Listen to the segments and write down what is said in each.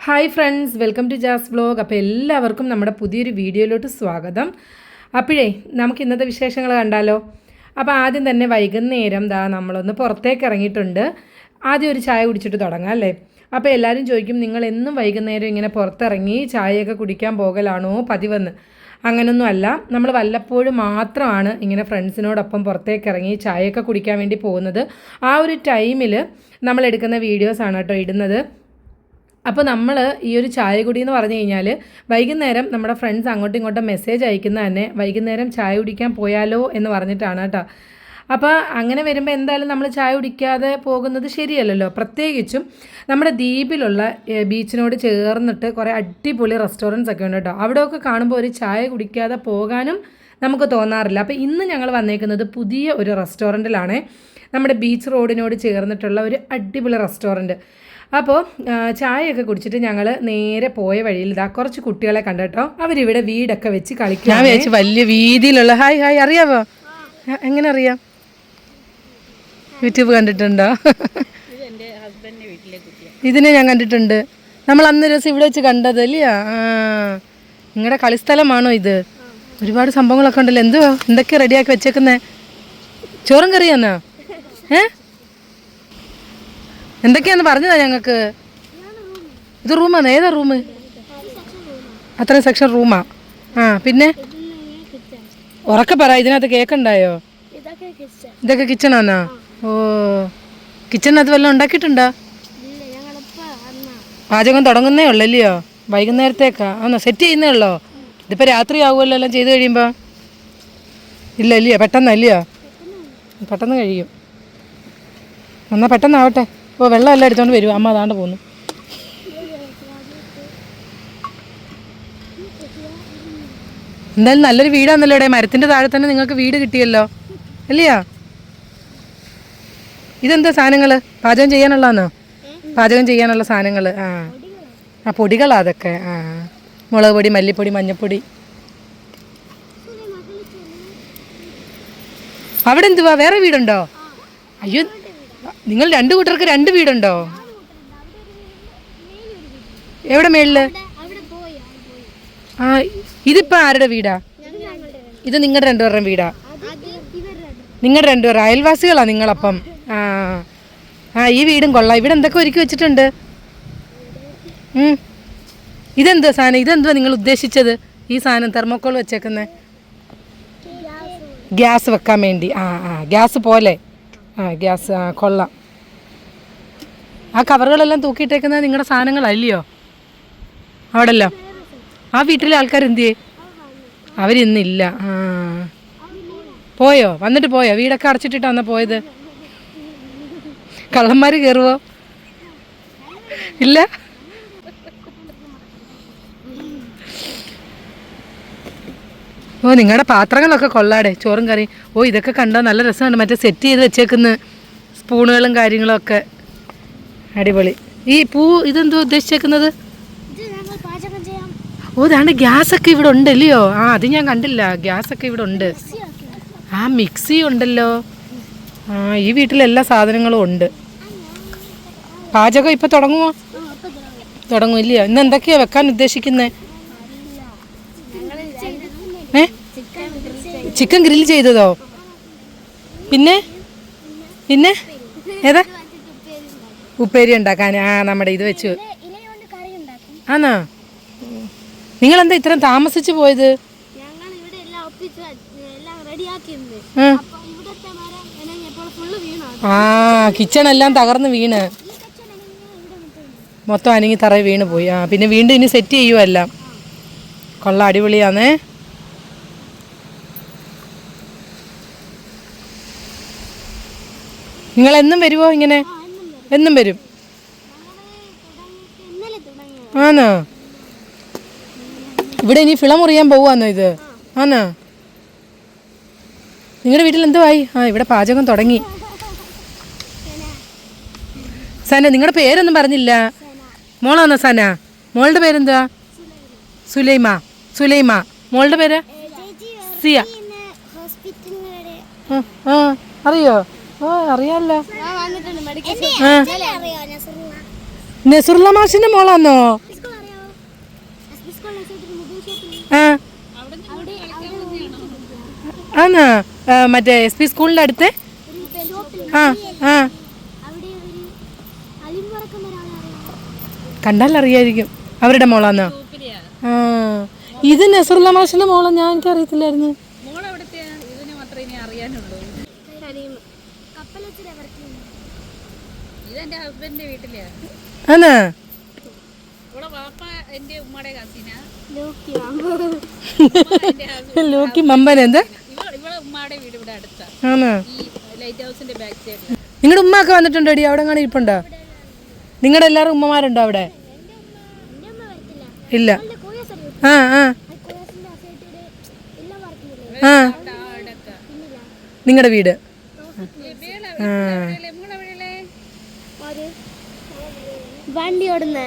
Hi friends welcome to Jas vlog അപ്പോൾ എല്ലാവർക്കും നമ്മുടെ പുതിയൊരു വീഡിയോയിലോട്ട് സ്വാഗതം. അപ്പോഴേ നമുക്ക് ഇന്നത്തെ വിശേഷങ്ങൾ കണ്ടാലോ? അപ്പോൾ ആദ്യം തന്നെ വൈകുന്നേരം ദാ നമ്മളൊന്ന് പുറത്തേക്ക് ഇറങ്ങിയിട്ടുണ്ട്. ആദ്യം ഒരു ചായ കുടിച്ചിട്ട് തുടങ്ങാം അല്ലേ? അപ്പോൾ എല്ലാവരും ചോദിക്കും നിങ്ങൾ എന്നും വൈകുന്നേരം ഇങ്ങനെ പുറത്തിറങ്ങി ചായയൊക്കെ കുടിക്കാൻ പോകലാണോ പതിവെന്ന്? അങ്ങനൊന്നും അല്ല. നമ്മൾ വല്ലപ്പോഴും മാത്രമാണ് ഇങ്ങനെ ഫ്രണ്ട്സിനോടൊപ്പം പുറത്തേക്ക് ഇറങ്ങി ചായയൊക്കെ കുടിക്കാൻ വേണ്ടി പോകുന്നത്. ആ ഒരു ടൈമിൽ നമ്മൾ എടുക്കുന്ന വീഡിയോസാണ് കേട്ടോ ഇടുന്നത്. അപ്പോൾ നമ്മൾ ഈ ഒരു ചായകുടി എന്ന് പറഞ്ഞു കഴിഞ്ഞാൽ വൈകുന്നേരം നമ്മുടെ ഫ്രണ്ട്സ് അങ്ങോട്ടും ഇങ്ങോട്ടും മെസ്സേജ് അയക്കുന്ന തന്നെ വൈകുന്നേരം ചായ കുടിക്കാൻ പോയാലോ എന്ന് പറഞ്ഞിട്ടാണ് കേട്ടോ. അപ്പോൾ അങ്ങനെ വരുമ്പോൾ എന്തായാലും നമ്മൾ ചായ കുടിക്കാതെ പോകുന്നത് ശരിയല്ലല്ലോ. പ്രത്യേകിച്ചും നമ്മുടെ ദ്വീപിലുള്ള ബീച്ചിനോട് ചേർന്നിട്ട് കുറേ അടിപൊളി റെസ്റ്റോറന്റ്സ് ഒക്കെ ഉണ്ട് കേട്ടോ. അവിടെയൊക്കെ കാണുമ്പോൾ ഒരു ചായ കുടിക്കാതെ പോകാനും നമുക്ക് തോന്നാറില്ല. അപ്പോൾ ഇന്ന് ഞങ്ങൾ വന്നേക്കുന്നത് പുതിയ ഒരു റെസ്റ്റോറന്റിലാണ് നമ്മുടെ ബീച്ച് റോഡിനോട് ചേർന്നിട്ടുള്ള ഒരു അടിപൊളി റെസ്റ്റോറന്റ് അപ്പോൾ ചായയൊക്കെ കുടിച്ചിട്ട് ഞങ്ങൾ നേരെ പോയ വഴിയിൽ ഇതാ കുറച്ച് കുട്ടികളെ കണ്ടോ അവരിവിടെ വീടൊക്കെ വെച്ച് കളിക്കും ഞാൻ വിചാരിച്ചു വലിയ വീതിയിലുള്ള ഹായ് ഹായ് അറിയാവോ? എങ്ങനെ അറിയാം? യൂട്യൂബ് കണ്ടിട്ടുണ്ടോ? ഇതിനെ ഞാൻ കണ്ടിട്ടുണ്ട്. നമ്മൾ അന്ന് ദിവസം ഇവിടെ വെച്ച് കണ്ടത് അല്ലയോ ആ നിങ്ങളുടെ കളിസ്ഥലമാണോ ഇത്? ഒരുപാട് സംഭവങ്ങളൊക്കെ ഉണ്ടല്ലോ. എന്തുവാ? എന്തൊക്കെയാ റെഡിയാക്കി വെച്ചേക്കുന്നേ? ചോറും കറിയാന്നാ? ഏ? എന്തൊക്കെയാന്ന് പറഞ്ഞതാ ഞങ്ങൾക്ക്? ഇത് റൂമാണ് ഏതാ റൂം അത്രയും സെക്ഷൻ റൂമാ? ആ പിന്നെ? ഉറക്കെ പറ ഇതിനകത്ത് കേക്ക് ഉണ്ടായോ ഇതൊക്കെ കിച്ചണാന്നാ ഓ കിച്ചണിനകത്ത് വല്ലതും ഉണ്ടാക്കിയിട്ടുണ്ടോ? പാചകം തുടങ്ങുന്നേ ഉള്ളല്ലയോ? വൈകുന്നേരത്തേക്കാ? ആന്നോ സെറ്റ് ചെയ്യുന്നേ ഉള്ളോ? ഇതിപ്പോൾ രാത്രി ആവുമല്ലോ എല്ലാം ചെയ്ത് കഴിയുമ്പോൾ ഇല്ല ഇല്ലയോ പെട്ടെന്നല്ലയോ? പെട്ടെന്ന് കഴിയും. എന്നാൽ പെട്ടെന്നാവട്ടെ. ഓ വെള്ളം എല്ലാം എടുത്തോണ്ട് വരും. അമ്മ അതാണ്ട് പോന്നു. എന്തായാലും നല്ലൊരു വീടാണല്ലോ ഇവിടെ. മരത്തിന്റെ താഴെ തന്നെ നിങ്ങൾക്ക് വീട് കിട്ടിയല്ലോ. അല്ലയോ? ഇതെന്താ സാധനങ്ങൾ പാചകം ചെയ്യാനുള്ളതാണോ പാചകം ചെയ്യാനുള്ള സാധനങ്ങൾ ആ. ആ പൊടികളാ അതൊക്കെ. ആ. മുളക് പൊടി മല്ലിപ്പൊടി മഞ്ഞപ്പൊടി. അവിടെ എന്തുവാ? വേറെ വീടുണ്ടോ? അയ്യോ നിങ്ങൾ രണ്ട് കൂട്ടർക്ക് രണ്ട് വീടുണ്ടോ? എവിടെ മേളിൽ? ആ ഇതിപ്പോ ആരുടെ വീടാ? ഇത് നിങ്ങളുടെ രണ്ടുപേരുടെ വീടാ? നിങ്ങളുടെ രണ്ടുപേർ അയൽവാസികളാ നിങ്ങളപ്പം. ആ ആ ഈ വീടും കൊള്ളാം. ഇവിടെ എന്തൊക്കെ ഒരുക്കി വെച്ചിട്ടുണ്ട്? ഉം. ഇതെന്തുവാ സാധനം? ഇതെന്തുവാ നിങ്ങൾ ഉദ്ദേശിച്ചത്? ഈ സാധനം തെർമോക്കോൾ വെച്ചേക്കുന്നത് ഗ്യാസ് വെക്കാൻ വേണ്ടി. ആ ആ ഗ്യാസ് പോലെ. ആ ഗ്യാസ് ആ കൊള്ളാം. ആ കവറുകളെല്ലാം തൂക്കിയിട്ടേക്കുന്നത് നിങ്ങളുടെ സാധനങ്ങളല്ലയോ? അവിടെല്ലോ? ആ വീട്ടിലെ ആൾക്കാർ എന്ത് ചെയ്യേ അവരിന്നില്ല. ആ. പോയോ? വന്നിട്ട് പോയോ? വീടൊക്കെ അടച്ചിട്ടിട്ടാണോ പോയത്? കള്ളന്മാർ കയറുവോ ഇല്ല? ഓ നിങ്ങളുടെ പാത്രങ്ങളൊക്കെ കൊള്ളാടെ ചോറും കറിയും. ഓ ഇതൊക്കെ കണ്ടോ? നല്ല രസമാണ്. മറ്റേ സെറ്റ് ചെയ്ത് വെച്ചേക്കുന്ന സ്പൂണുകളും കാര്യങ്ങളും ഒക്കെ അടിപൊളി. ഈ പൂ ഇതെന്തോ ഉദ്ദേശിച്ചേക്കുന്നത്? ഓ ഉണ്ട് ഗ്യാസൊക്കെ ഇവിടെ ഉണ്ടല്ലയോ? ആ അത് ഞാൻ കണ്ടില്ല. ഗ്യാസ് ഒക്കെ ഇവിടെ ഉണ്ട്. ആ മിക്സി ഉണ്ടല്ലോ. ആ ഈ വീട്ടിൽ എല്ലാ സാധനങ്ങളും ഉണ്ട്. പാചകം ഇപ്പൊ തുടങ്ങുമോ തുടങ്ങും ഇല്ലയോ ഇന്ന് എന്തൊക്കെയാ വെക്കാൻ ഉദ്ദേശിക്കുന്നേ? ഏ? ചിക്കൻ ഗ്രിൽ ചെയ്തതോ? പിന്നെ? പിന്നെ? ഏതാ? ഉപ്പേരി ഉണ്ടാക്കാൻ. ആ നമ്മുടെ ഇത് വെച്ച്. ആണോ? നിങ്ങളെന്താ ഇത്രയും താമസിച്ചു പോയത്? ആ. കിച്ചൺ എല്ലാം തകർന്ന് വീണ്. മൊത്തം അനങ്ങി തറ വീണ് പോയി. ആ പിന്നെ വീണ്ടും ഇനി സെറ്റ് ചെയ്യുമെല്ലാം കൊള്ള അടിപൊളിയാന്നേ. നിങ്ങൾ എന്നും വരുമോ ഇങ്ങനെ എന്നും വരും. ആണോ? ഇവിടെ ഇനി ഫിള മുറിയാൻ പോവാന്നോ ഇത്? ആണോ? നിങ്ങളുടെ വീട്ടിൽ എന്തുവായി? ആ ഇവിടെ പാചകം തുടങ്ങി. സന നിങ്ങളുടെ പേരൊന്നും പറഞ്ഞില്ല. മോളാണോ സന? മോളുടെ പേരെന്താ സുലൈമ. സുലൈമ. മോളുടെ പേര്? സിയ. ആ അറിയോ? ആ, അറിയാലോ. നസറുള്ള നെസുറുള്ള മാഷിന്റെ മോളാന്നോ? സ്കൂളിൽ ആ അവിടെ ആന്നാ. മറ്റേ എസ് പി സ്കൂളിന്റെ അടുത്ത്? ആ ആ. കണ്ടാൽ അറിയായിരിക്കും. അവരുടെ മോളാന്നോ? ആ. ഇത് നസറുല്ല മാഷിന്റെ മോളാ? ഞാൻ എനിക്ക് അറിയത്തില്ലായിരുന്നു മോളെവിടുത്തെ ഇതിന് മാത്രമേ ഇനി അറിയാനുള്ളൂ. വീട് ഇവിടെ അടുത്താ. ആന്നാ ഈ ലൈറ്റ് ഹൗസിന്റെ ബാക്ക് സൈഡിൽ നിങ്ങളുടെ ഉമ്മയൊക്കെ വന്നിട്ടുണ്ടോ അടി അവിടെ കാണാൻ ഇരിപ്പുണ്ടോ? നിങ്ങളുടെ എല്ലാവരും ഉമ്മമാരുണ്ടോ അവിടെ? ഇല്ല. ആ ആ. ആ ആ. നിങ്ങളുടെ വീട്? മോളെവിടെയല്ലേ ഒരു വണ്ടി ഓടുന്ന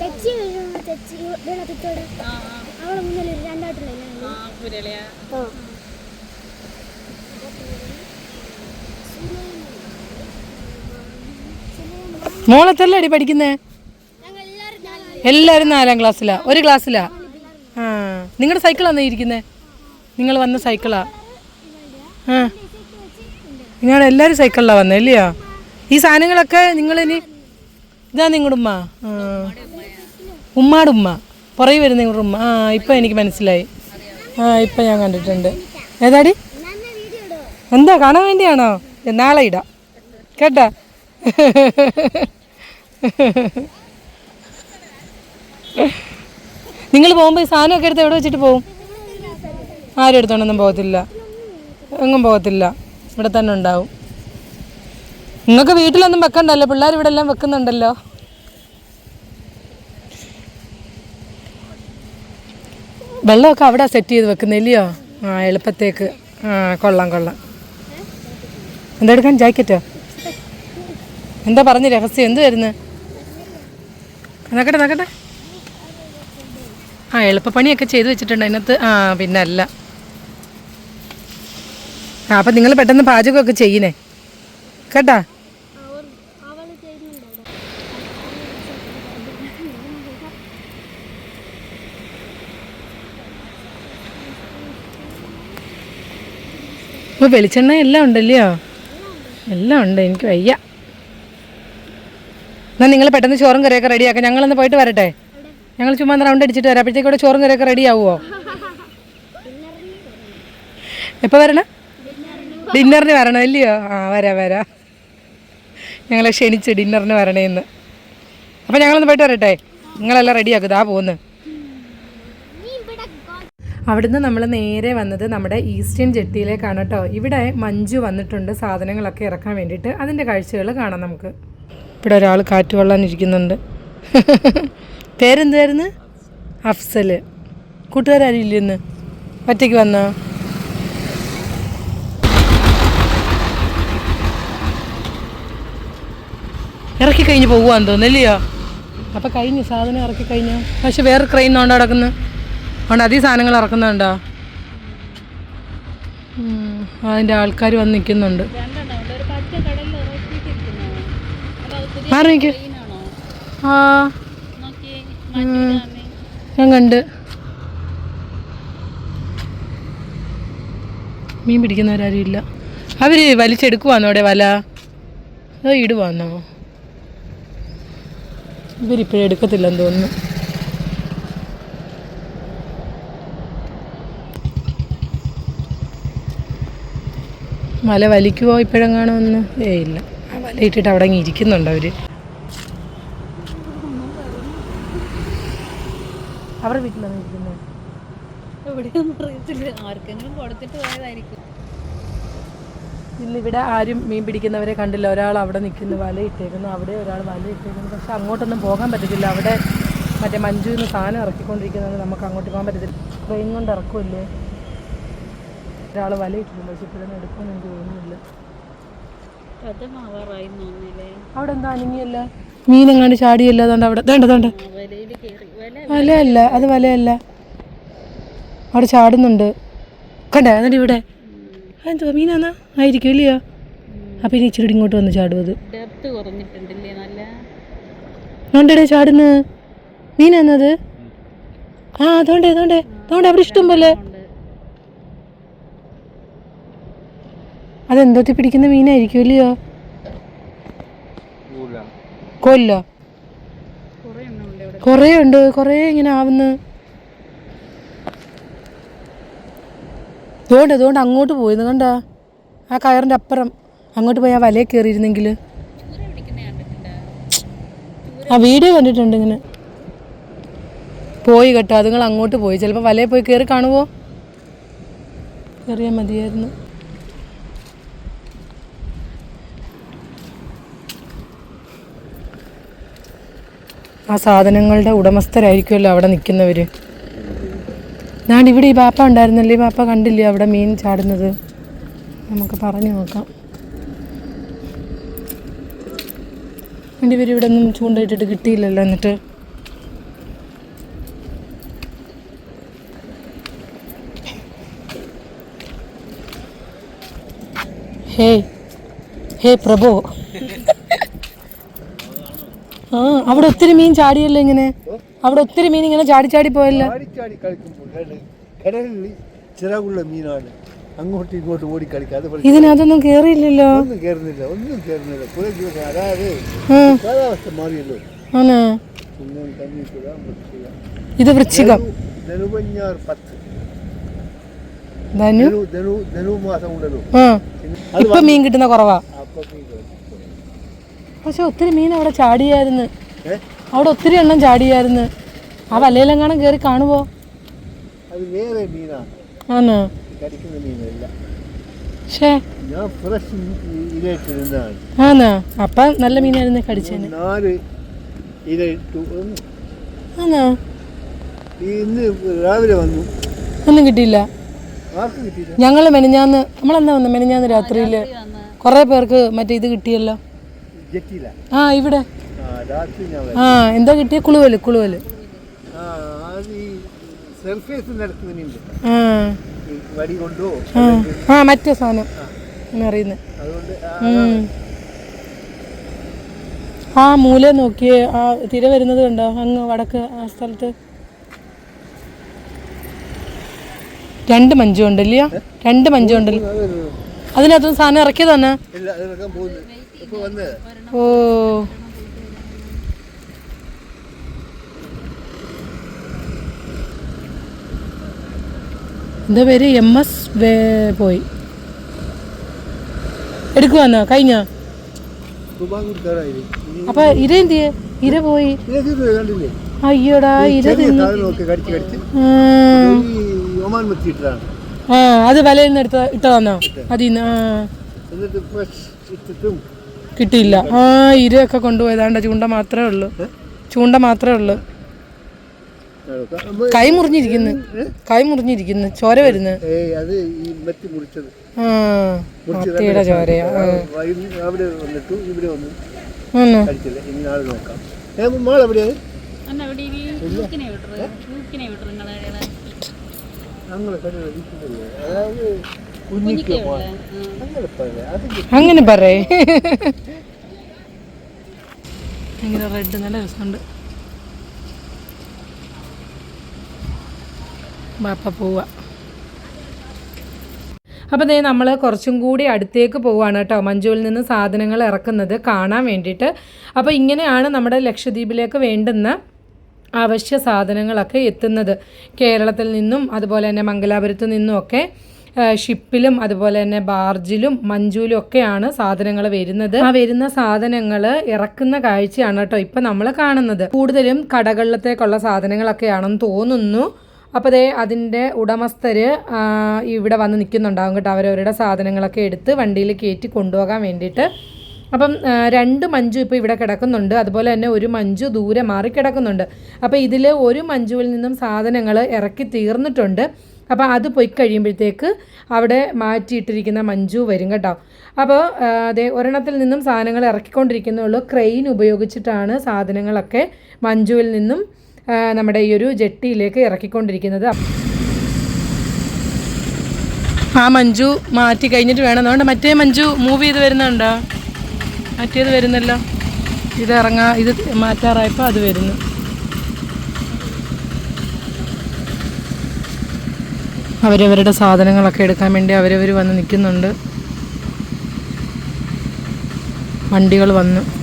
തെച്ചി വീഴുന്ന തെച്ചി വെള്ളത്തിത്തോടെ ആ ആ. അവളെ മുന്നിൽ ഒരു പഠിക്കുന്നേ ഞങ്ങൾ എല്ലാവരും എല്ലാവരും നാലാം ക്ലാസ്സിലാ ഒരു ക്ലാസ്സിലാ. ആ. നിങ്ങളുടെ സൈക്കിളാന്നേ ഇരിക്കുന്നേ? നിങ്ങൾ വന്ന സൈക്കിളാ. ആ. നിങ്ങൾ എല്ലാവരും സൈക്കിളിലാണ് വന്നേ ഇല്ലയോ? ഈ സാധനങ്ങളൊക്കെ നിങ്ങളിനി ഇതാ നിങ്ങളുടെ ഉമ്മ. ഉമ്മാടുമ്മ ഉമ്മാടെ ഉമ്മ. പുറകെ വരുന്ന നിങ്ങളുടെ ഉമ്മ. ആ ഇപ്പം എനിക്ക് മനസ്സിലായി. ആ ഇപ്പം ഞാൻ കണ്ടിട്ടുണ്ട്. ഏതാടി? എന്താ കാണാൻ വേണ്ടിയാണോ? നാളെ ഇടാം. കേട്ടാ? നിങ്ങൾ പോകുമ്പോൾ ഈ സാധനമൊക്കെ എടുത്ത് എവിടെ വെച്ചിട്ട് പോകും? ആരും എടുത്തോണ്ടൊന്നും പോകത്തില്ല. എങ്ങും പോകത്തില്ല. ഇവിടെ തന്നെ ഉണ്ടാവും. നിങ്ങൾക്ക് വീട്ടിലൊന്നും വെക്കണ്ടല്ലോ? പിള്ളേർ ഇവിടെ എല്ലാം വെക്കുന്നുണ്ടല്ലോ. വെള്ളമൊക്കെ അവിടെ സെറ്റ് ചെയ്ത് വെക്കുന്നില്ലയോ ആ എളുപ്പത്തേക്ക്. ആ കൊള്ളാം കൊള്ളാം. എന്തെടുക്കാൻ ജാക്കറ്റോ? എന്താ പറഞ്ഞ രഹസ്യം? എന്ത് വരുന്നു? നോക്കട്ടെ നോക്കട്ടെ. ആ എളുപ്പപ്പണിയൊക്കെ ചെയ്ത് വെച്ചിട്ടുണ്ട്. അതിനകത്ത് ആ പിന്നെ അല്ല ആ അപ്പം നിങ്ങൾ പെട്ടെന്ന് പാചകമൊക്കെ ചെയ്യണേ. കേട്ടാ? ഇപ്പോൾ വെളിച്ചെണ്ണ എല്ലാം ഉണ്ടല്ലയോ? എല്ലാം ഉണ്ട് എനിക്ക് വയ്യ. എന്നാൽ നിങ്ങൾ പെട്ടെന്ന് ചോറും കറിയൊക്കെ റെഡിയാക്കാം ഞങ്ങളൊന്ന് പോയിട്ട് വരട്ടെ. ഞങ്ങൾ ചുമ്മാ റൗണ്ട് അടിച്ചിട്ട് വരാം. അപ്പോഴത്തേക്കൂടെ ചോറും കറിയൊക്കെ റെഡി ആവുമോ എപ്പോൾ വരണം? ഡിന്നറിന് വരണം അല്ലയോ? ആ വരാം വരാം. ഞങ്ങളെ ക്ഷണിച്ച് ഡിന്നറിന് വരണേന്ന്. അപ്പോൾ ഞങ്ങളൊന്ന് പോയിട്ട് വരട്ടെ. നിങ്ങളെല്ലാം റെഡിയാക്കും ഇതാ പോകുന്നു നീ ഇവിടെ ഗോ- അവിടുന്ന് നമ്മൾ നേരെ വന്നത് നമ്മുടെ ഈസ്റ്റേൺ ജെട്ടിയിലേക്കാണ് കേട്ടോ. ഇവിടെ മഞ്ജു വന്നിട്ടുണ്ട് സാധനങ്ങളൊക്കെ ഇറക്കാൻ വേണ്ടിയിട്ട്. അതിന്റെ കാഴ്ചകൾ കാണാം നമുക്ക്. ഇവിടെ ഒരാൾ കാറ്റ് കൊള്ളാൻ ഇരിക്കുന്നുണ്ട്. പേരെന്തായിരുന്നു അഫ്സൽ കൂട്ടുകാരും ഇല്ലെന്ന് ഒറ്റയ്ക്ക് വന്നോ? ഇറക്കി കഴിഞ്ഞ് പോകുവാന്ന് തോന്നുന്നില്ലയോ അപ്പം കഴിഞ്ഞു സാധനം ഇറക്കി കഴിഞ്ഞു. പക്ഷെ വേറെ ക്രെയിൻ കൊണ്ട് കിടക്കുന്നു. അതുകൊണ്ട് അധികം സാധനങ്ങൾ ഇറക്കുന്നുണ്ടോ? അതിന്റെ ആൾക്കാർ വന്ന് നിൽക്കുന്നുണ്ട്. ആ. ഞാൻ കണ്ട്. മീൻ പിടിക്കുന്നവരാരും ഇല്ല. അവർ വലിച്ചെടുക്കുവാന്നോ അവിടെ വല? അതോ ഇടുവാന്നോ? ഇവരിപ്പോഴും എടുക്കത്തില്ലെന്ന് തോന്നുന്നു വലിക്കുവോ വലിക്കുവോ ഇപ്പോഴെങ്ങാണോന്ന് ഏ ഇല്ല. ആ വല ഇട്ടിട്ട് അവിടെ അങ്ങ് ഇരിക്കുന്നുണ്ട് അവർ അവരുടെ വീട്ടിലാണ് ഇരിക്കുന്നത് എവിടെയൊന്നും അറിയത്തില്ല. ആർക്കെങ്കിലും കൊടുത്തിട്ട് പോയതായിരിക്കും. ആരും മീൻ പിടിക്കുന്നവരെ കണ്ടില്ല. ഒരാൾ അവിടെ നിൽക്കുന്നു വല ഇട്ടേക്കുന്നു. അവിടെ ഒരാൾ വല ഇട്ടേക്കുന്നു. പക്ഷെ അങ്ങോട്ടൊന്നും പോകാൻ പറ്റത്തില്ല. അവിടെ മറ്റേ മഞ്ജു എന്ന് സാധനം ഇറക്കിക്കൊണ്ടിരിക്കുന്നത് നമുക്ക് അങ്ങോട്ട് പോകാൻ പറ്റത്തില്ല. ട്രെയിൻ കൊണ്ട് ഇറക്കുമല്ലേ ഒരാൾ വല ഇട്ടിട്ടുണ്ട് പക്ഷെ ഇപ്പോഴൊന്നും എടുക്കുമെന്ന് എനിക്ക് തോന്നുന്നില്ല. അവിടെ എന്താ അനങ്ങിയല്ല? മീനെങ്ങാണ്ട് ചാടിയല്ല. അതുകൊണ്ട് അവിടെ വേണ്ട വേണ്ട വലയല്ല. അത് വലയല്ല. അവിടെ ചാടുന്നുണ്ട്. കണ്ടേ? എന്നിട്ട് ഇവിടെ. എന്തുവാ മീനാന്നാ? ആയിരിക്കും ഇല്ലയോ? അപ്പം ഇനി ഇച്ചിരി ഇങ്ങോട്ട് വന്ന് ചാടും അത് ഡെപ്ത് കുറഞ്ഞിട്ടുണ്ടല്ലേ നല്ല നോണ്ടടെ ചാടുന്നു മീനാന്നത് ആ അതോണ്ടേ അതോണ്ടേ അതോണ്ടേ അവിടെ ഇഷ്ടം പോലെ ഉണ്ട് അതെന്തോത്തി പിടിക്കുന്ന മീനായിരിക്കും ഇല്ലയോ കൊല്ലോ. കുറേ ഉണ്ട് കൊറേ ഇങ്ങനെ ആവുന്നു. അതുകൊണ്ട് അതുകൊണ്ട് അങ്ങോട്ട് പോയിരുന്നു കണ്ടോ? ആ കയറിന്റെ അപ്പുറം. അങ്ങോട്ട് പോയി ആ വലയെ കയറിയിരുന്നെങ്കിൽ ആ വീഡിയോ കണ്ടിട്ടുണ്ട് ഇങ്ങനെ. പോയി കേട്ടോ അതുങ്ങൾ അങ്ങോട്ട് പോയി. ചിലപ്പോൾ വലയിൽ പോയി കയറി കാണുമോ കയറിയാൽ മതിയായിരുന്നു. ആ സാധനങ്ങളുടെ ഉടമസ്ഥരായിരിക്കുമല്ലോ അവിടെ നിൽക്കുന്നവർ ഞാൻ ഇവിടെ ഈ പാപ്പ ഉണ്ടായിരുന്നല്ലേ? ഈ പാപ്പ കണ്ടില്ലേ അവിടെ മീൻ ചാടുന്നത്? നമുക്ക് പറഞ്ഞു നോക്കാം. ഇവിടെ ഒന്നും ചൂണ്ടയിട്ടിട്ട് കിട്ടിയില്ലല്ലോ എന്നിട്ട്. ഹേ ഹേ പ്രഭു. ആ അവിടെ ഒത്തിരി മീൻ ചാടിയല്ലോ ഇങ്ങനെ? അവിടെ ഒത്തിരി മീൻ ഇങ്ങനെ ചാടി ചാടി പോയല്ലോ? ചിറകുള്ള മീനാണ്. അങ്ങോട്ടും ഇങ്ങോട്ടും ഓടി കളിക്കാതെ ഇതിനകത്തൊന്നും കേറിയില്ലല്ലോ. ഒന്നും കേറുന്നില്ല ഒന്നും കേറുന്നില്ല. കുറെ ദിവസം അതായത് കാലാവസ്ഥ മാറിയല്ലോ. ഇത് വൃശ്ചികം. ധനുപഞ്ഞാർ പത്ത്. ധനു? ധനു ധനു മാസം ഉണ്ടല്ലോ. ഇപ്പൊ മീൻ കിട്ടുന്ന കുറവാ. അപ്പൊ മീൻ കയറും. പക്ഷെ ഒത്തിരി മീൻ അവിടെ ചാടിയായിരുന്നു? അവിടെ ഒത്തിരി എണ്ണം ചാടിയായിരുന്നു. ആ വലയിലെങ്ങാനും കയറി മീനാണ് ആണോ ഷേ ആണോ അപ്പം നല്ല മീനായിരുന്നു കടിച്ചേന്. ഒന്ന്. ആണോ ഇന്ന് രാവിലെ വന്നു. ഒന്നും കിട്ടിയില്ല. ഞങ്ങൾ മെനഞ്ഞാന്ന് നമ്മളെന്താ വന്നത് മെനഞ്ഞാന്ന് രാത്രിയിൽ വന്ന്. കുറേ പേർക്ക് മറ്റേ ഇത് കിട്ടിയല്ലോ. ആ ഇവിടെ. ആ എന്താ കിട്ടിയ? കുളുവൽ കുളുവൽ. ആ മറ്റേ സാധനം. അറിയുന്നത് ആ മൂല നോക്കിയേ. ആ തിര വരുന്നത് കണ്ടോ? അങ്ങ് വടക്ക് ആ സ്ഥലത്ത്. രണ്ട് മഞ്ചു ഉണ്ടല്ലയോ രണ്ട് മഞ്ചുണ്ടല്ലോ? അതിനകത്ത് സാധനം ഇറക്കിയത് ഓ. എന്താ പേര്? എം എസ് പോയി. എടുക്കുവാന്നോ? കഴിഞ്ഞോ? അപ്പൊ ഇര എന്ത് ഇര പോയി. അയ്യോടാ ഇര ആ. അത് വലയിൽ നിന്ന് എടുത്ത ഇട്ടതാന്നോ? അതിന്ന് ആ. കിട്ടിയില്ല. ആ ഇരയൊക്കെ കൊണ്ടുപോയതാണ്ട ചൂണ്ട മാത്രമേ ഉള്ളൂ. ചൂണ്ട മാത്രമേ ഉള്ളൂ. കൈ മുറിഞ്ഞിരിക്കുന്നു. കൈ മുറിഞ്ഞിരിക്കുന്നു. ചോര വരുന്നു. മത്തിയുടെ ചോരയാ. ഞങ്ങൾ കുഞ്ഞിക്ക് അങ്ങനെ പറയാം. ഭയങ്കര റെഡ് നല്ല രസമുണ്ട്. ബാപ്പ പോവാ. അപ്പോൾ ദേ നമ്മൾ കുറച്ചും കൂടി അടുത്തേക്ക് പോവുകയാണ് കേട്ടോ. മഞ്ജുവിൽ നിന്ന് സാധനങ്ങൾ ഇറക്കുന്നത് കാണാൻ വേണ്ടിയിട്ട്. അപ്പോൾ ഇങ്ങനെയാണ് നമ്മുടെ ലക്ഷദ്വീപിലേക്ക് വേണ്ടുന്ന അവശ്യ സാധനങ്ങളൊക്കെ എത്തുന്നത്. കേരളത്തിൽ നിന്നും അതുപോലെ തന്നെ മംഗലാപുരത്ത് നിന്നുമൊക്കെ ആ, ഷിപ്പിലും അതുപോലെ തന്നെ ബാർജിലും മഞ്ചൂലും ഒക്കെയാണ് സാധനങ്ങൾ വരുന്നത്. ആ വരുന്ന സാധനങ്ങൾ ഇറക്കുന്ന കാഴ്ചയാണ് കേട്ടോ ഇപ്പം നമ്മൾ കാണുന്നത്. കൂടുതലും കടകളിലത്തേക്കുള്ള സാധനങ്ങളൊക്കെയാണെന്ന് തോന്നുന്നു. അപ്പോൾ അതേ അതിന്റെ ഉടമസ്ഥർ ഇവിടെ വന്ന് നിൽക്കുന്നുണ്ടാവും കേട്ടോ. അവരവരുടെ സാധനങ്ങളൊക്കെ എടുത്ത് വണ്ടിയിൽ കയറ്റി കൊണ്ടുപോകാൻ വേണ്ടിയിട്ട്. അപ്പം രണ്ട് മഞ്ജു ഇപ്പോൾ ഇവിടെ കിടക്കുന്നുണ്ട്. അതുപോലെ തന്നെ ഒരു മഞ്ജു ദൂരെ മാറി കിടക്കുന്നുണ്ട് അപ്പോൾ ഇതിൽ ഒരു മഞ്ജുവിൽ നിന്നും സാധനങ്ങൾ ഇറക്കി തീർന്നിട്ടുണ്ട്. അപ്പോൾ അത് പോയി കഴിയുമ്പോഴത്തേക്ക് അവിടെ മാറ്റിയിട്ടിരിക്കുന്ന മഞ്ജു വരും കേട്ടോ. അപ്പോൾ അതേ ഒരെണ്ണത്തിൽ നിന്നും സാധനങ്ങൾ ഇറക്കിക്കൊണ്ടിരിക്കുന്നുള്ളൂ. ക്രെയിൻ ഉപയോഗിച്ചിട്ടാണ് സാധനങ്ങളൊക്കെ മഞ്ജുവിൽ നിന്നും നമ്മുടെ ഈ ഒരു ജെട്ടിയിലേക്ക് ഇറക്കിക്കൊണ്ടിരിക്കുന്നത്. ആ മഞ്ജു മാറ്റി കഴിഞ്ഞിട്ട് വേണം. അതുകൊണ്ട് മറ്റേ മഞ്ജു മൂവ് ചെയ്ത് വരുന്നുണ്ടോ? മറ്റേത് വരുന്നല്ലോ. ഇത് ഇറങ്ങാ ഇത് മാറ്റാറായപ്പോൾ അത് വരുന്നു. അവരവരുടെ സാധനങ്ങളൊക്കെ എടുക്കാൻ വേണ്ടി അവരവർ വന്ന് നിൽക്കുന്നുണ്ട്. വണ്ടികൾ വന്നു.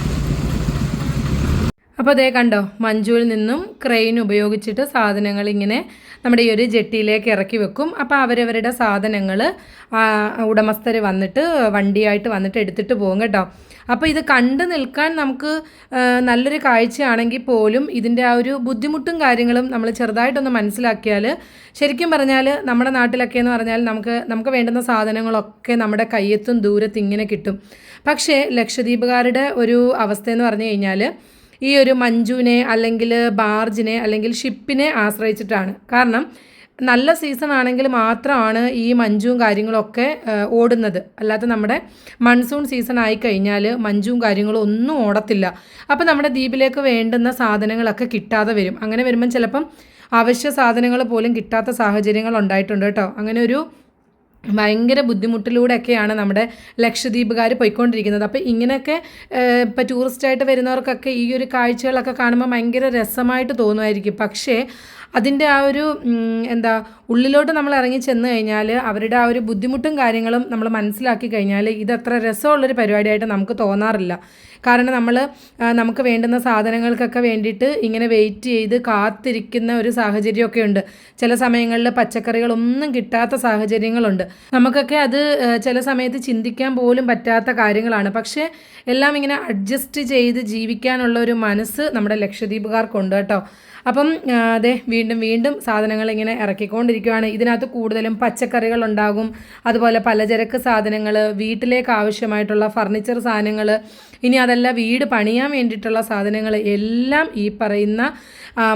അപ്പോൾ അതേ കണ്ടോ മഞ്ജുവിൽ നിന്നും ക്രെയിൻ ഉപയോഗിച്ചിട്ട് സാധനങ്ങൾ ഇങ്ങനെ നമ്മുടെ ഈ ഒരു ജെട്ടിയിലേക്ക് ഇറക്കി വെക്കും. അപ്പോൾ അവരവരുടെ സാധനങ്ങൾ ഉടമസ്ഥർ വന്നിട്ട് വണ്ടിയായിട്ട് വന്നിട്ട് എടുത്തിട്ട് പോകും കേട്ടോ. അപ്പോൾ ഇത് കണ്ടു നിൽക്കാൻ നമുക്ക് നല്ലൊരു കാഴ്ചയാണെങ്കിൽ പോലും ഇതിന്റെ ആ ഒരു ബുദ്ധിമുട്ടും കാര്യങ്ങളും നമ്മൾ ചെറുതായിട്ടൊന്ന് മനസ്സിലാക്കിയാൽ ശരിക്കും പറഞ്ഞാൽ നമ്മുടെ നാട്ടിലൊക്കെ എന്ന് പറഞ്ഞാൽ നമുക്ക് നമുക്ക് വേണ്ടുന്ന സാധനങ്ങളൊക്കെ നമ്മുടെ കയ്യെത്തും ദൂരത്ത് ഇങ്ങനെ കിട്ടും. പക്ഷേ ലക്ഷദ്വീപുകാരുടെ ഒരു അവസ്ഥയെന്ന് പറഞ്ഞു കഴിഞ്ഞാൽ ഈ ഒരു മഞ്ജുവിനെ അല്ലെങ്കിൽ ബാർജിനെ അല്ലെങ്കിൽ ഷിപ്പിനെ ആശ്രയിച്ചിട്ടാണ്. കാരണം നല്ല സീസൺ ആണെങ്കിൽ മാത്രമാണ് ഈ മഞ്ജുവും കാര്യങ്ങളൊക്കെ ഓടുന്നത്. അല്ലാതെ നമ്മുടെ മൺസൂൺ സീസൺ ആയി കഴിഞ്ഞാൽ മഞ്ജുവും കാര്യങ്ങളും ഒന്നും ഓടത്തില്ല. അപ്പോൾ നമ്മുടെ ദ്വീപിലേക്ക് വേണ്ടുന്ന സാധനങ്ങളൊക്കെ കിട്ടാതെ വരും. അങ്ങനെ വരുമ്പം ചിലപ്പം അവശ്യ സാധനങ്ങൾ പോലും കിട്ടാത്ത സാഹചര്യങ്ങൾ ഉണ്ടായിട്ടുണ്ട് കേട്ടോ. അങ്ങനെ ഒരു ഭയങ്കര ബുദ്ധിമുട്ടിലൂടെയൊക്കെയാണ് നമ്മുടെ ലക്ഷദ്വീപുകാർ പോയിക്കൊണ്ടിരിക്കുന്നത്. അപ്പോൾ ഇങ്ങനെയൊക്കെ ഇപ്പോൾ ടൂറിസ്റ്റായിട്ട് വരുന്നവർക്കൊക്കെ ഈ ഒരു കാഴ്ചകളൊക്കെ കാണുമ്പോൾ ഭയങ്കര രസമായിട്ട് തോന്നുമായിരിക്കും. പക്ഷേ അതിന്റെ ആ ഒരു എന്താ ഉള്ളിലോട്ട് നമ്മൾ ഇറങ്ങി ചെന്ന് കഴിഞ്ഞാൽ അവരുടെ ആ ഒരു ബുദ്ധിമുട്ടും കാര്യങ്ങളും നമ്മൾ മനസ്സിലാക്കി കഴിഞ്ഞാൽ ഇതത്ര രസമുള്ളൊരു പരിപാടിയായിട്ട് നമുക്ക് തോന്നാറില്ല. കാരണം നമ്മൾ നമുക്ക് വേണ്ടുന്ന സാധനങ്ങൾക്കൊക്കെ വേണ്ടിയിട്ട് ഇങ്ങനെ വെയിറ്റ് ചെയ്ത് കാത്തിരിക്കുന്ന ഒരു സാഹചര്യമൊക്കെ ഉണ്ട്. ചില സമയങ്ങളിൽ പച്ചക്കറികളൊന്നും കിട്ടാത്ത സാഹചര്യങ്ങളുണ്ട്. നമുക്കൊക്കെ അത് ചില സമയത്ത് ചിന്തിക്കാൻ പോലും പറ്റാത്ത കാര്യങ്ങളാണ്. പക്ഷേ എല്ലാം ഇങ്ങനെ അഡ്ജസ്റ്റ് ചെയ്ത് ജീവിക്കാനുള്ള ഒരു മനസ്സ് നമ്മുടെ ലക്ഷദ്വീപുകാർക്കുണ്ട് കേട്ടോ. അപ്പം അതെ വീണ്ടും വീണ്ടും സാധനങ്ങൾ ഇങ്ങനെ ഇറക്കിക്കൊണ്ടിരിക്കുകയാണ് ഇതിനകത്ത് കൂടുതലും പച്ചക്കറികൾ ഉണ്ടാകും. അതുപോലെ പലചരക്ക് സാധനങ്ങൾ വീട്ടിലേക്ക് ആവശ്യമായിട്ടുള്ള ഫർണിച്ചർ സാധനങ്ങൾ ഇനി അതല്ല വീട് പണിയാൻ വേണ്ടിയിട്ടുള്ള സാധനങ്ങൾ എല്ലാം ഈ പറയുന്ന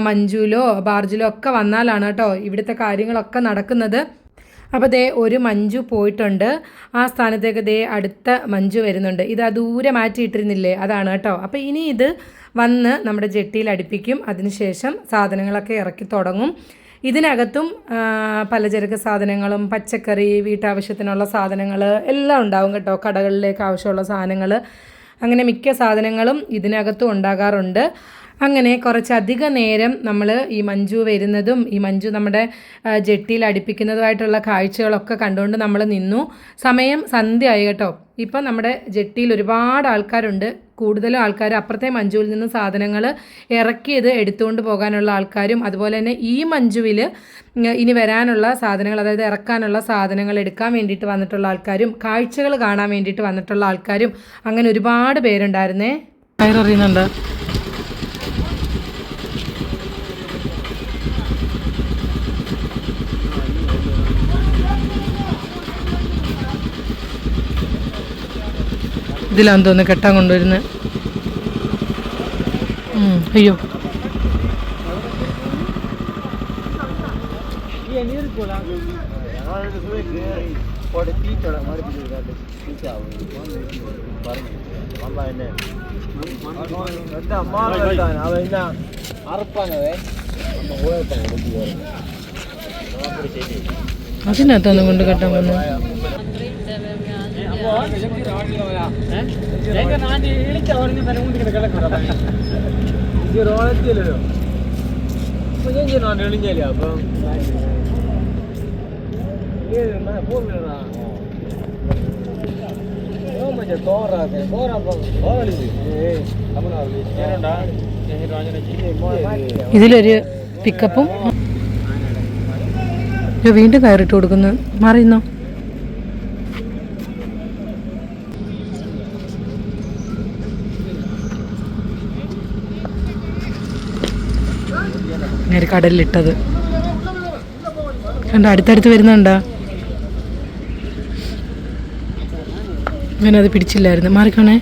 മഞ്ജുലോ ബാർജിലോ ഒക്കെ വന്നാലാണ് കേട്ടോ ഇവിടുത്തെ കാര്യങ്ങളൊക്കെ നടക്കുന്നത്. അപ്പോൾ ദേ ഒരു മഞ്ജു പോയിട്ടുണ്ട്. ആ സ്ഥാനത്തേക്ക് ദേ അടുത്ത മഞ്ജു വരുന്നുണ്ട്. ഇത് ആ ദൂരെ മാറ്റിയിട്ടിരുന്നില്ലേ? അതാണ് കേട്ടോ. അപ്പോൾ ഇനി ഇത് വന്ന് നമ്മുടെ ജെട്ടിയിൽ അടുപ്പിക്കും. അതിനുശേഷം സാധനങ്ങളൊക്കെ ഇറക്കി തുടങ്ങും. ഇതിനകത്തും പലചരക്ക് സാധനങ്ങളും പച്ചക്കറി വീട്ടാവശ്യത്തിനുള്ള സാധനങ്ങൾ എല്ലാം ഉണ്ടാവും കേട്ടോ. കടകളിലേക്ക് ആവശ്യമുള്ള സാധനങ്ങൾ അങ്ങനെ മിക്ക സാധനങ്ങളും ഇതിനകത്തും ഉണ്ടാകാറുണ്ട്. അങ്ങനെ കുറച്ചധിക നേരം നമ്മൾ ഈ മഞ്ജു വരുന്നതും ഈ മഞ്ജു നമ്മുടെ ജെട്ടിയിൽ അടുപ്പിക്കുന്നതുമായിട്ടുള്ള കാഴ്ചകളൊക്കെ കണ്ടുകൊണ്ട് നമ്മൾ നിന്നു. സമയം സന്ധ്യയായി കേട്ടോ. ഇപ്പം നമ്മുടെ ജെട്ടിയിൽ ഒരുപാട് ആൾക്കാരുണ്ട്. കൂടുതലും ആൾക്കാർ അപ്പുറത്തെ മഞ്ചുവിൽ നിന്ന് സാധനങ്ങൾ ഇറക്കിയത് എടുത്തുകൊണ്ട് പോകാനുള്ള ആൾക്കാരും അതുപോലെ തന്നെ ഈ മഞ്ജുവിൽ ഇനി വരാനുള്ള സാധനങ്ങൾ അതായത് ഇറക്കാനുള്ള സാധനങ്ങൾ എടുക്കാൻ വേണ്ടിയിട്ട് വന്നിട്ടുള്ള ആൾക്കാരും കാഴ്ചകൾ കാണാൻ വേണ്ടിയിട്ട് വന്നിട്ടുള്ള ആൾക്കാരും അങ്ങനെ ഒരുപാട് പേരുണ്ടായിരുന്നേ. കയറിയുന്നുണ്ട് ഇതിലാന്ന് തോന്നുന്നു കെട്ടാൻ കൊണ്ടുവരുന്നത് അയ്യോ. അതിനകത്തൊന്നും കൊണ്ട് കെട്ടാൻ വന്നു ഇതിലൊരു പിക്കപ്പും വീണ്ടും കയറിട്ട് കൊടുക്കുന്നു. മാറിയുന്നോ കടലിലിട്ടത്. കണ്ട അടുത്തടുത്ത് വരുന്നുണ്ടോ? ഞാനത് പിടിച്ചില്ലായിരുന്നു. മാറിക്കോണേ.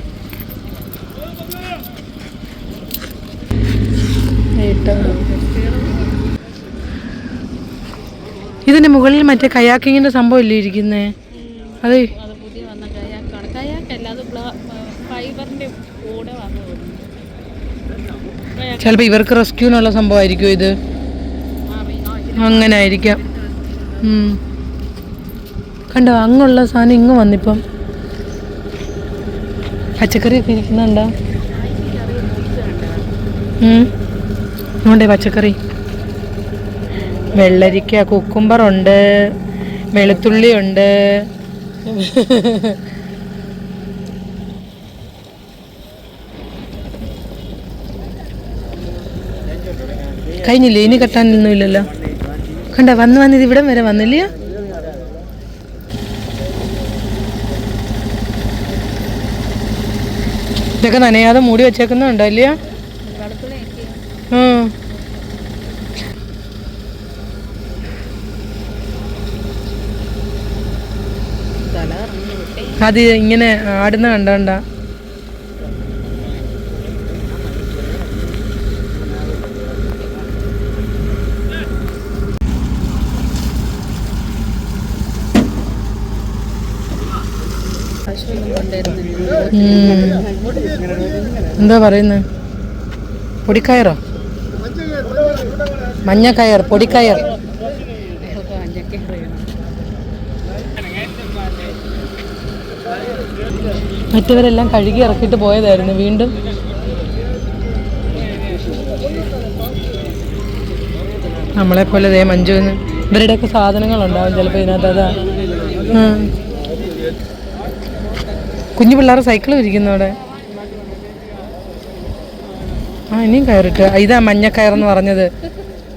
ഇതിന്റെ മുകളിൽ മറ്റേ കയാക്കിങ്ങിന്റെ സംഭവം ഇല്ലേ ഇരിക്കുന്നേ? അതെ ചിലപ്പോ ഇവർക്ക് റെസ്ക്യൂനുള്ള സംഭവമായിരിക്കും ഇത്. അങ്ങനെ ആയിരിക്കാം കണ്ടോ അങ്ങുള്ള സാധനം ഇങ്ങ് വന്നിപ്പം. പച്ചക്കറിയൊക്കെ ഇരിക്കുന്നുണ്ടോ? ഉണ്ടേ പച്ചക്കറി. വെള്ളരിക്ക കുക്കുംബർ ഉണ്ട് വെളുത്തുള്ളി ഉണ്ട് കഴിഞ്ഞില്ലേ? ഇനി കെട്ടാനൊന്നുമില്ലല്ലോ. കണ്ട വന്ന് വന്ന് ഇത് ഇവിടം വരെ വന്നില്ലയോ? ഇതൊക്കെ നനയാതെ മൂടി വെച്ചേക്കുന്നുണ്ടോ ഇല്ലയോ. അത് ഇങ്ങനെ ആടുന്ന കണ്ടോണ്ട എന്താ പറയുന്നത് പൊടിക്കയറോ? മഞ്ഞക്കയർ പൊടിക്കയർ. മറ്റവരെല്ലാം കഴുകി ഇറക്കിയിട്ട് പോയതായിരുന്നു വീണ്ടും. നമ്മളെ പോലെ ദേ മഞ്ജുവിന് ഇവരുടെയൊക്കെ സാധനങ്ങളുണ്ടാവും ചിലപ്പോൾ ഇതിനകത്ത് അതാ. കുഞ്ഞു പിള്ളേർ സൈക്കിൾ ഇരിക്കുന്നു അവിടെ. ആ ഇനിയും കയറിട്ട്. ഇതാ മഞ്ഞ കയറെന്ന് പറഞ്ഞത്.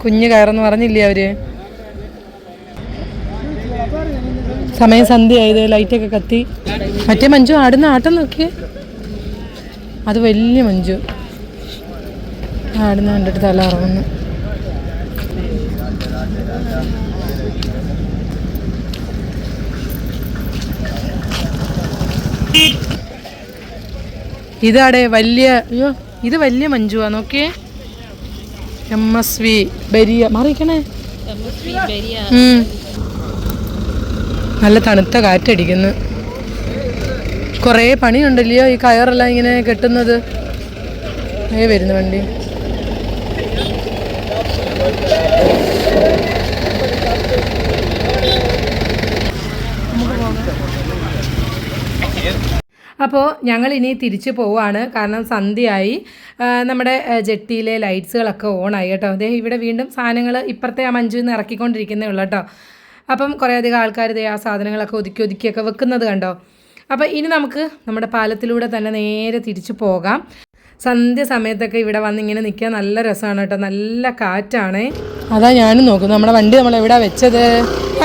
കുഞ്ഞു കയറെന്ന് പറഞ്ഞില്ലേ അവർ? സമയം സന്ധ്യയായത് ലൈറ്റൊക്കെ കത്തി. മറ്റേ മഞ്ജു ആടുന്ന ആട്ടം നോക്കിയേ. അത് വലിയ മഞ്ജു. ആടുന്ന കണ്ടിട്ട് തല ഇറങ്ങുന്നു ഇതാടെ വലിയ അയ്യോ ഇത് വലിയ മഞ്ജുവാ നോക്കിയേ. എം എസ് വി ബരിയ മാറിക്കണേ നല്ല തണുത്ത കാറ്റടിക്കുന്നു. കുറേ പണിയുണ്ടല്ലയോ ഈ കയറെല്ലാം ഇങ്ങനെ കെട്ടുന്നത്? ഏ വരുന്നു വണ്ടി. അപ്പോൾ ഞങ്ങൾ ഇനി തിരിച്ചു പോവാണ്. കാരണം സന്ധ്യയായി. നമ്മുടെ ജെട്ടിയിലെ ലൈറ്റ്സുകളൊക്കെ ഓണായി കേട്ടോ. അതേ ഇവിടെ വീണ്ടും സാധനങ്ങൾ ഇപ്പുറത്തെ ആ മഞ്ചു നിന്ന് ഇറക്കിക്കൊണ്ടിരിക്കുന്നേ ഉള്ളൂ കേട്ടോ. അപ്പം കുറേയധികം ആൾക്കാർ ഇതേ ആ സാധനങ്ങളൊക്കെ ഒതുക്കി ഒതുക്കിയൊക്കെ വെക്കുന്നത് കണ്ടോ? അപ്പോൾ ഇനി നമുക്ക് നമ്മുടെ പാലത്തിലൂടെ തന്നെ നേരെ തിരിച്ചു പോകാം. സന്ധ്യ സമയത്തൊക്കെ ഇവിടെ വന്ന് ഇങ്ങനെ നിൽക്കാൻ നല്ല രസമാണ് കേട്ടോ. നല്ല കാറ്റാണേ. അതാ ഞാനും നോക്കും നമ്മുടെ വണ്ടി നമ്മൾ എവിടാ വെച്ചത്?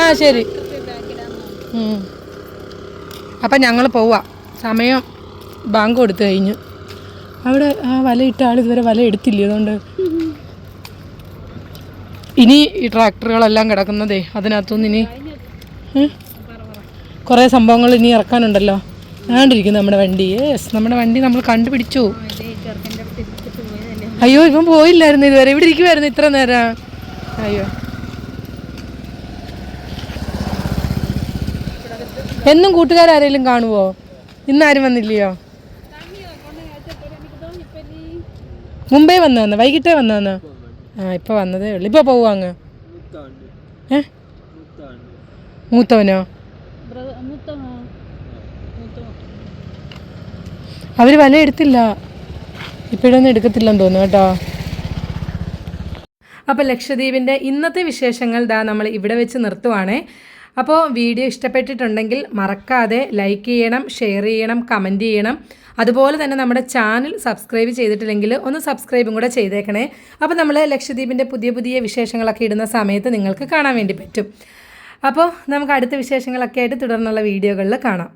ആ ശരി. അപ്പം ഞങ്ങൾ പോവാം. സമയം ബാങ്ക് കൊടുത്തു കഴിഞ്ഞു. അവിടെ ആ വല ഇട്ട ആൾ ഇതുവരെ വല എടുത്തില്ല. അതുകൊണ്ട് ഇനി ഈ ട്രാക്ടറുകളെല്ലാം കിടക്കുന്നതേ അതിനകത്തുനിന്ന് ഇനി കുറേ സംഭവങ്ങൾ ഇനി ഇറക്കാനുണ്ടല്ലോ. ഞാണ്ടിരിക്കുന്നു നമ്മുടെ വണ്ടി. യെസ് നമ്മുടെ വണ്ടി നമ്മൾ കണ്ടുപിടിച്ചു. അയ്യോ ഇവൻ പോയില്ലായിരുന്നു ഇതുവരെ. ഇവിടെ ഇരിക്കുമായിരുന്നു ഇത്ര നേരം. അയ്യോ. എന്നും കൂട്ടുകാരാരെങ്കിലും കാണുവോ? ഇന്നാരും വന്നില്ലയോ? മുംബൈ വന്നു വൈകിട്ടേ വന്നു ആ ഇപ്പൊ വന്നതേ ഉള്ളു. ഇപ്പൊ പോവാ അങ്ങ്? ഏ? മൂത്തവനോ? അവർ വല എടുത്തില്ല. ഇപ്പോഴൊന്നും എടുക്കത്തില്ലെന്ന് തോന്നുന്നു കേട്ടോ. അപ്പോൾ ലക്ഷദ്വീപിന്റെ ഇന്നത്തെ വിശേഷങ്ങൾ ദാ നമ്മൾ ഇവിടെ വെച്ച് നിർത്തുവാണേ. അപ്പോൾ വീഡിയോ ഇഷ്ടപ്പെട്ടിട്ടുണ്ടെങ്കിൽ മറക്കാതെ ലൈക്ക് ചെയ്യണം ഷെയർ ചെയ്യണം കമന്റ് ചെയ്യണം. അതുപോലെ തന്നെ നമ്മുടെ ചാനൽ സബ്സ്ക്രൈബ് ചെയ്തിട്ടില്ലെങ്കിൽ ഒന്ന് സബ്സ്ക്രൈബും കൂടെ ചെയ്തേക്കണേ. അപ്പോൾ നമ്മൾ ലക്ഷദ്വീപിന്റെ പുതിയ പുതിയ വിശേഷങ്ങളൊക്കെ ഇടുന്ന സമയത്ത് നിങ്ങൾക്ക് കാണാൻ വേണ്ടി പറ്റും. അപ്പോൾ നമുക്ക് അടുത്ത വിശേഷങ്ങളൊക്കെ ആയിട്ട് തുടർന്നുള്ള വീഡിയോകളിൽ കാണാം.